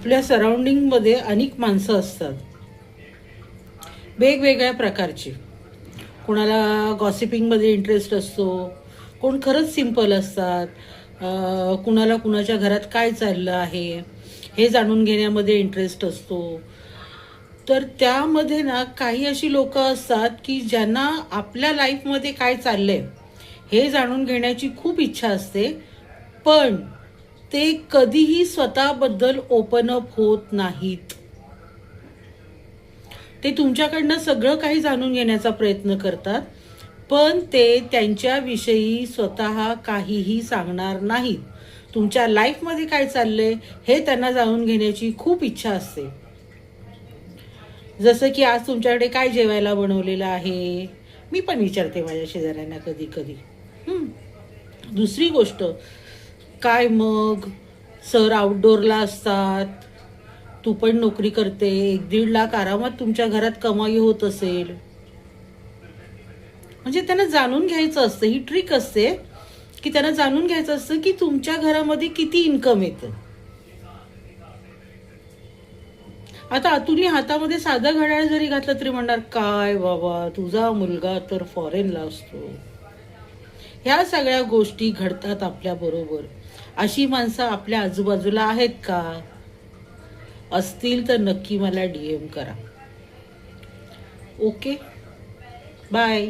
आपल्या सराउंडिंगमध्ये अनेक माणसं असतात. वेगवेगळ्या प्रकारची. कुणाला गॉसिपिंगमध्ये इंटरेस्ट असतो कोण खरंच सिंपल असतात कुणाला कुणाच्या घरात काय चाललं आहे हे जाणून घेण्यामध्ये इंटरेस्ट असतो. तर त्यामध्ये ना काही अशी लोकं असतात की ज्यांना आपल्या लाईफमध्ये काय चाललं आहे हे जाणून घेण्याची खूप इच्छा असते. पण ते कधीही स्वतःबद्दल ओपन अप होत नाहीत. ते तुमच्याकडनं सगळं काही जाणून घेण्याचा प्रयत्न करतात पण ते त्यांच्याविषयी स्वतः काहीही सांगणार नाहीत. तुमच्या लाईफमध्ये काय चाललंय हे त्यांना जाणून घेण्याची खूप इच्छा असते. जसं की आज तुमच्याकडे काय जेवायला बनवलेलं आहे? मी पण विचारते माझ्या शेजाऱ्यांना कधी कधी दुसरी गोष्ट काय मग? सर आउटडोअरला असतात. तू पण नोकरी करते. एक दीड लाख आरामात तुमच्या घरात कमाई होत असेल. म्हणजे त्यांना जाणून घ्यायचं असतं. ही ट्रिक असते की त्यांना जाणून घ्यायचं असतं की तुमच्या घरामध्ये किती इन्कम येतं. आता तुम्ही हातामध्ये साधं घड्याळ जरी घातलं तरी म्हणणार काय बाबा तुझा मुलगा तर फॉरेनला असतो. ह्या सगळ्या गोष्टी घडतात आपल्याबरोबर अशी माणसं आपल्या आजूबाजूला आहेत का? असतील तर नक्की मला डीएम करा. Okay bye